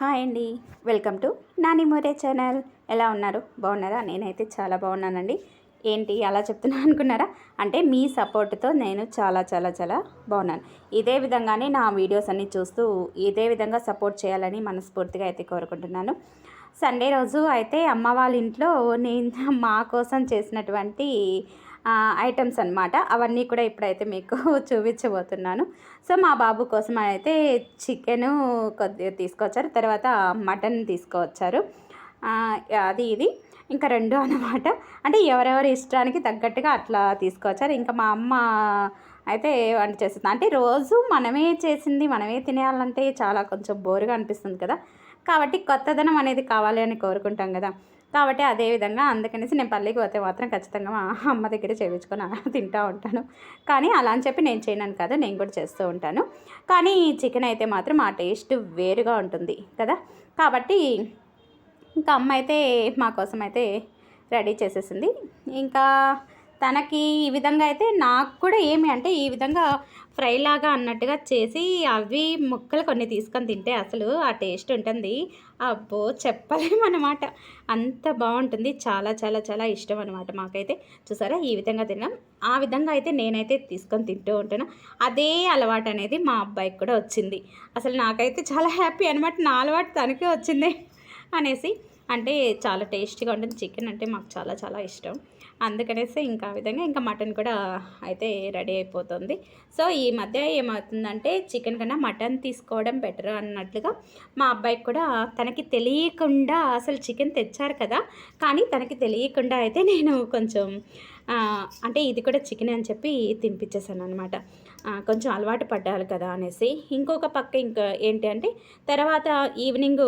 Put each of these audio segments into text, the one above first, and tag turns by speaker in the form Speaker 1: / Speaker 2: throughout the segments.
Speaker 1: Hi అండి. Welcome to Nani More channel. ఎలా ఉన్నారు? బాగున్నారా? నేనైతే చాలా బాగున్నానండి. ఏంటి అలా చెప్తున్నా అనుకున్నారా? అంటే మీ సపోర్ట్తో నేను చాలా చాలా చాలా బాగున్నాను. ఇదే విధంగానే నా వీడియోస్ అన్నీ చూస్తూ ఇదే విధంగా సపోర్ట్ చేయాలని మనస్ఫూర్తిగా అయితే కోరుకుంటున్నాను. సండే రోజు అయితే అమ్మ వాళ్ళ ఇంట్లో నేను మా కోసం చేసినటువంటి ఐటమ్స్ అనమాట అవన్నీ కూడా ఇప్పుడైతే మీకు చూపించబోతున్నాను. సో మా బాబు కోసం అయితే చికెను కొద్దిగా తీసుకొచ్చారు. తర్వాత మటన్ తీసుకొచ్చారు. అది ఇది. ఇంకా రెండు అన్నమాట. అంటే ఎవరెవరి ఇష్టానికి తగ్గట్టుగా అట్లా తీసుకొచ్చారు. ఇంకా మా అమ్మ అయితే వంట చేస్తుంది. అంటే రోజు మనమే చేసింది మనమే తినేయాలంటే చాలా కొంచెం బోరుగా అనిపిస్తుంది కదా. కాబట్టి కొత్తదనం అనేది కావాలి అని కోరుకుంటాం కదా. కాబట్టి అదే విధంగా అందుకనేసి నేను పల్లికి పోతే మాత్రం ఖచ్చితంగా మా అమ్మ దగ్గర చేయించుకొని అలా తింటూ ఉంటాను. కానీ అలా అని చెప్పి నేను చేయను కదా నేను కూడా చేస్తూ ఉంటాను. కానీ చికెన్ అయితే మాత్రం ఆ టేస్ట్ వేరుగా ఉంటుంది కదా. కాబట్టి ఇంకా అమ్మ అయితే మా కోసం అయితే రెడీ చేసేసింది. ఇంకా తనకి ఈ విధంగా అయితే నాకు కూడా ఏమి అంటే ఈ విధంగా ఫ్రై లాగా అన్నట్టుగా చేసి అవి ముక్కలు కొన్ని తీసుకొని తింటే అసలు ఆ టేస్ట్ ఉంటుంది. అబ్బో చెప్పలేమన్నమాట అంత బాగుంటుంది. చాలా చాలా చాలా ఇష్టం అనమాట మాకైతే. చూసారా? ఈ విధంగా తిన్నాం. ఆ విధంగా అయితే నేనైతే తీసుకొని తింటూ ఉంటాను. అదే అలవాటు అనేది మా అబ్బాయికి కూడా వచ్చింది. అసలు నాకైతే చాలా హ్యాపీ అనమాట నా అలవాటు తనకే వచ్చింది అనేసి. అంటే చాలా టేస్టీగా ఉంటుంది. చికెన్ అంటే మాకు చాలా చాలా ఇష్టం. అందుకనేసి ఇంకా ఆ విధంగా ఇంకా మటన్ కూడా అయితే రెడీ అయిపోతుంది. సో ఈ మధ్య ఏమవుతుందంటే చికెన్ కన్నా మటన్ తీసుకోవడం బెటర్ అన్నట్లుగా మా అబ్బాయికి కూడా తనకి తెలియకుండా అసలు చికెన్ తెచ్చారు కదా కానీ తనకి తెలియకుండా అయితే నేను కొంచెం అంటే ఇది కూడా చికెన్ అని చెప్పి తినిపించేసాను అనమాట కొంచెం అలవాటు పడ్డాలి కదా అనేసి. ఇంకొక పక్క ఇంకా ఏంటి అంటే తర్వాత ఈవినింగ్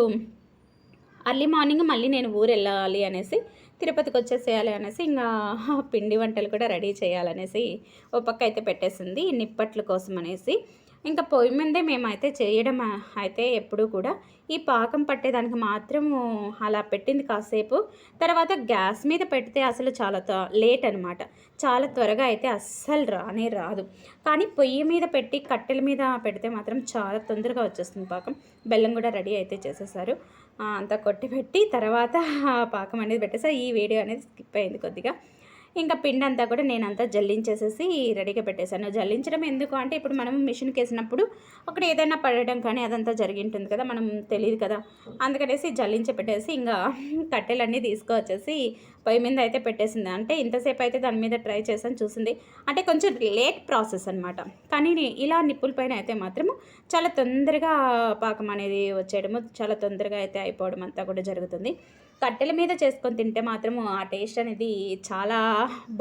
Speaker 1: అర్లీ మార్నింగ్ మళ్ళీ నేను ఊరు వెళ్ళాలి అనేసి తిరుపతికి వచ్చేసేయాలి అనేసి ఇంకా పిండి వంటలు కూడా రెడీ చేయాలనేసి ఓ పక్క అయితే పెట్టేసింది నిప్పట్ల కోసం అనేసి. ఇంకా పొయ్యి మీదే మేమైతే చేయడం అయితే ఎప్పుడూ కూడా ఈ పాకం పట్టేదానికి మాత్రం అలా పెట్టింది కాసేపు. తర్వాత గ్యాస్ మీద పెడితే అసలు చాలా త- లేట్ అనమాట చాలా త్వరగా అయితే అస్సలు రానే రాదు. కానీ పొయ్యి మీద పెట్టి కట్టెల మీద పెడితే మాత్రం చాలా తొందరగా వచ్చేస్తుంది పాకం. బెల్లం కూడా రెడీ అయితే చేసేసారు. అంతా కొట్టి పెట్టి తర్వాత పాకం అనేది పెట్టేసారు ఈ వీడియో అనేది స్కిప్ అయింది కొద్దిగా. ఇంకా పిండి అంతా కూడా నేను అంతా జల్లించేసేసి రెడీగా పెట్టేశాను. జల్లించడం ఎందుకు అంటే ఇప్పుడు మనం మిషన్కి వేసినప్పుడు అక్కడ ఏదైనా పడడం కానీ అదంతా జరిగింటుంది కదా మనం తెలియదు కదా. అందుకనేసి జల్లించి పెట్టేసి ఇంకా కట్టెలన్నీ తీసుకొచ్చేసి పొయ్యి మీద అయితే పెట్టేసింది. అంటే ఇంతసేపు అయితే దాని మీద ట్రై చేసాను చూసింది. అంటే కొంచెం లేట్ ప్రాసెస్ అనమాట కానీ ఇలా నిప్పుల పైన అయితే మాత్రము చాలా తొందరగా పాకం అనేది వచ్చేయడము చాలా తొందరగా అయితే అయిపోవడం అంతా కూడా జరుగుతుంది. కట్టెల మీద చేసుకొని తింటే మాత్రం ఆ టేస్ట్ అనేది చాలా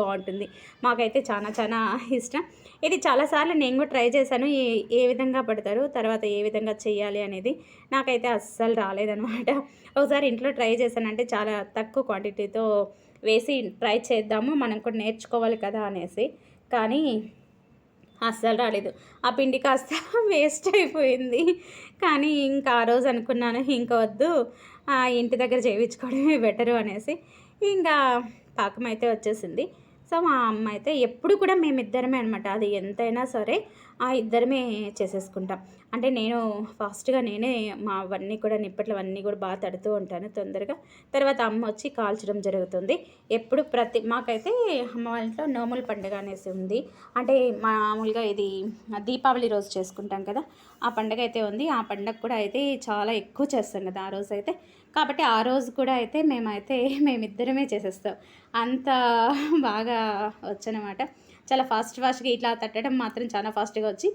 Speaker 1: బాగుంటుంది. మాకైతే చాలా చాలా ఇష్టం. ఇది చాలాసార్లు నేను కూడా ట్రై చేశాను. ఏ ఏ విధంగా పడతారు తర్వాత ఏ విధంగా చేయాలి అనేది నాకైతే అస్సలు రాలేదనమాట ఒకసారి ఇంట్లో ట్రై చేశానంటే చాలా తక్కువ క్వాంటిటీతో వేసి ట్రై చేద్దాము. మనం కూడా నేర్చుకోవాలి కదా అనేసి. కానీ అస్సలు రాలేదు. ఆ పిండి కాస్త వేస్ట్ అయిపోయింది. కానీ ఇంకా ఆ రోజు అనుకున్నాను ఇంకా వద్దు ఆ ఇంటి దగ్గర చేయించుకోవడమే బెటరు అనేసి. ఇంకా పాకం అయితే వచ్చేసింది. సో మా అమ్మ అయితే ఎప్పుడు కూడా మేమిద్దరమే అనమాట అది ఎంతైనా సరే ఆ ఇద్దరమే చేసేసుకుంటాం. అంటే నేను ఫాస్ట్గా నేనే మా అవన్నీ కూడా నిప్పట్లు అవన్నీ కూడా బాగా తడుతూ ఉంటాను తొందరగా. తర్వాత అమ్మ వచ్చి కాల్చడం జరుగుతుంది. ఎప్పుడు ప్రతి మాకైతే అమ్మ వాళ్ళ ఇంట్లో నోముల పండుగ అనేసి ఉంది. అంటే మామూలుగా ఇది దీపావళి రోజు చేసుకుంటాం కదా ఆ పండుగ అయితే ఉంది. ఆ పండుగ కూడా అయితే చాలా ఎక్కువ చేస్తాం కదా ఆ రోజు అయితే. కాబట్టి ఆ రోజు కూడా అయితే మేమైతే మేమిద్దరమే చేసేస్తాం. అంత బాగా వచ్చనమాట. చాలా ఫాస్ట్ ఫాస్ట్గా ఇట్లా తట్టడం మాత్రం చాలా ఫాస్ట్గా వచ్చి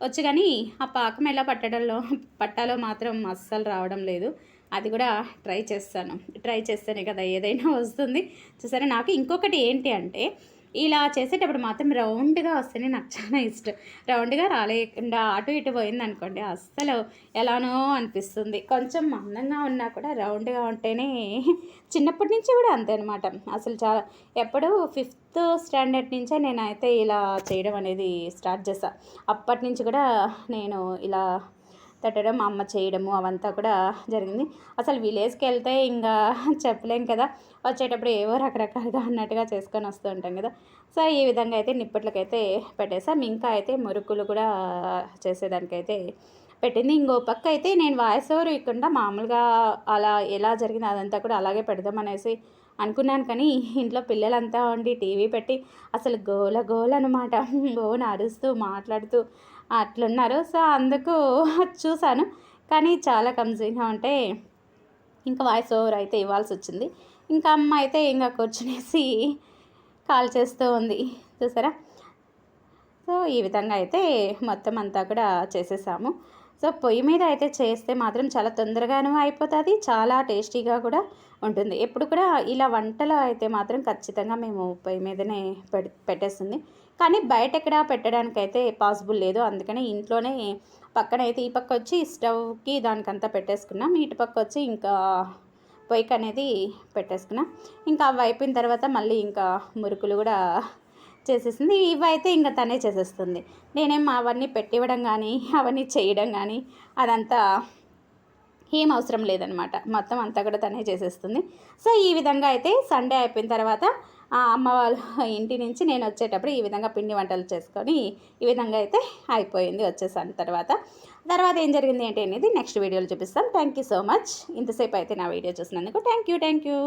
Speaker 1: వచ్చి కానీ ఆ పాకం ఎలా పట్టడంలో పట్టాలో మాత్రం అస్సలు రావడం లేదు. అది కూడా ట్రై చేస్తాను. ట్రై చేస్తేనే కదా ఏదైనా వస్తుంది. చూసారా నాకు ఇంకొకటి ఏంటి అంటే ఇలా చేసేటప్పుడు మాత్రం రౌండ్గా వస్తేనే నాకు చాలా ఇష్టం. రౌండ్గా రాలేకుండా అటు ఇటు పోయింది అనుకోండి అస్సలు ఎలానో అనిపిస్తుంది. కొంచెం మందంగా ఉన్నా కూడా రౌండ్గా ఉంటేనే చిన్నప్పటి నుంచి కూడా అంతే అనమాట అసలు చాలా ఎప్పుడు ఫిఫ్త్ స్టాండర్డ్ నుంచే నేనైతే ఇలా చేయడం అనేది స్టార్ట్ చేసా అప్పటి నుంచి కూడా నేను ఇలా తట్టడం మా అమ్మ చేయడము అవంతా కూడా జరిగింది. అసలు విలేజ్కి వెళ్తే ఇంకా చెప్పలేం కదా. వచ్చేటప్పుడు ఏవో రకరకాలుగా అన్నట్టుగా చేసుకొని వస్తూ ఉంటాం కదా. సో ఈ విధంగా అయితే నిప్పట్లకైతే పెట్టేసాం ఇంకా అయితే మురుకులు కూడా చేసేదానికైతే పెట్టింది. ఇంకో పక్క అయితే నేను వాయిస్ ఓవర్ ఇవ్వకుండా మామూలుగా అలా ఎలా జరిగింది అదంతా కూడా అలాగే పెడదామనేసి అనుకున్నాను. కానీ ఇంట్లో పిల్లలంతా ఉండి టీవీ పెట్టి అసలు గోల గోల అనమాట గోన అరుస్తూ మాట్లాడుతూ అట్లున్నారు. సో అందుకు చూశాను. కానీ చాలా కన్ఫ్యూజింగ్గా ఉంటే ఇంకా వాయిస్ ఓవర్ అయితే ఇవ్వాల్సి వచ్చింది. ఇంకా అమ్మ అయితే ఇంకా కూర్చునేసి కాల్ చేస్తూ ఉంది. చూసారా? సో ఈ విధంగా అయితే మొత్తం అంతా కూడా చేసేసాము. సో పొయ్యి మీద అయితే చేస్తే మాత్రం చాలా తొందరగాను అయిపోతుంది చాలా టేస్టీగా కూడా ఉంటుంది. ఎప్పుడు కూడా ఇలా వంటలు అయితే మాత్రం ఖచ్చితంగా మేము పొయ్యి మీదనే పెట్టేస్తుంది. కానీ బయట ఎక్కడ పెట్టడానికి అయితే పాసిబుల్ లేదు. అందుకనే ఇంట్లోనే పక్కన అయితే ఈ పక్క వచ్చి స్టవ్కి దానికంతా పెట్టేసుకున్నాం ఇటు పక్క వచ్చి ఇంకా పొయ్యికి అనేది పెట్టేసుకున్నాం. ఇంకా అవి అయిపోయిన తర్వాత మళ్ళీ ఇంకా మురుకులు కూడా చేసేసింది. ఇవైతే ఇంకా తనే చేసేస్తుంది. నేనేం అవన్నీ పెట్టివ్వడం కానీ అవన్నీ చేయడం కానీ అదంతా ఏం అవసరం లేదనమాట. మొత్తం అంతా కూడా తనే చేసేస్తుంది. సో ఈ విధంగా అయితే సండే అయిపోయిన తర్వాత అమ్మ వాళ్ళ ఇంటి నుంచి నేను వచ్చేటప్పుడు ఈ విధంగా పిండి వంటలు చేసుకొని ఈ విధంగా అయితే అయిపోయింది వచ్చేసాను తర్వాత. తర్వాత ఏం జరిగింది ఏంటి అనేది నెక్స్ట్ వీడియోలో చూపిస్తాం. థ్యాంక్ యూ సో మచ్ ఇంతసేపు అయితే నా వీడియో చూసినందుకు థ్యాంక్ యూ థ్యాంక్ యూ